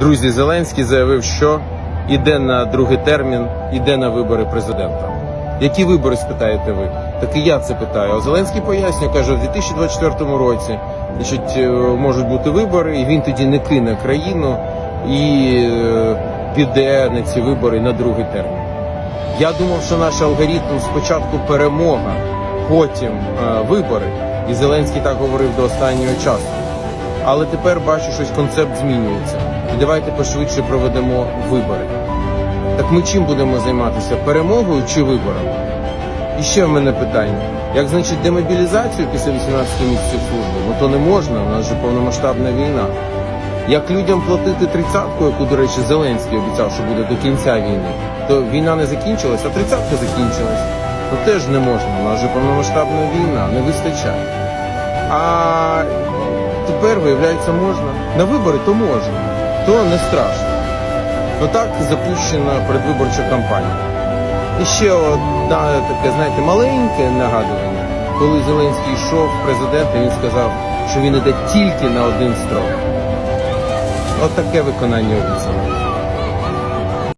Друзі, Зеленський заявив, що іде на другий термін, іде на вибори президента. Які вибори, спитаєте ви? Так і я це питаю. А Зеленський пояснює, каже, у 2024 році значить, е, можуть бути вибори, і він тоді не кине країну і е, піде на ці вибори на другий термін. Я думав, що наш алгоритм спочатку перемога, потім е, вибори. І Зеленський так говорив до останнього часу. Але тепер бачу, що концепт змінюється. І давайте пошвидше проведемо вибори. Так ми чим будемо займатися? Перемогою чи виборами? І ще в мене питання: як значить демобілізацію після 18 місяців служби? Ну то не можна, у нас же повномасштабна війна. Як людям платити тридцятку, яку, до речі, Зеленський обіцяв, що буде до кінця війни, то війна не закінчилась, а тридцятка закінчилась. Ну теж не можна, у нас же повномасштабна війна, не вистачає. А тепер, виявляється, можна. На вибори то можна, то не страшно. Ну так запущена передвиборча кампанія. І ще одна таке, знаєте, маленьке нагадування. Коли Зеленський йшов в президенти, він сказав, що він іде тільки на один строк. От таке виконання обіцянок.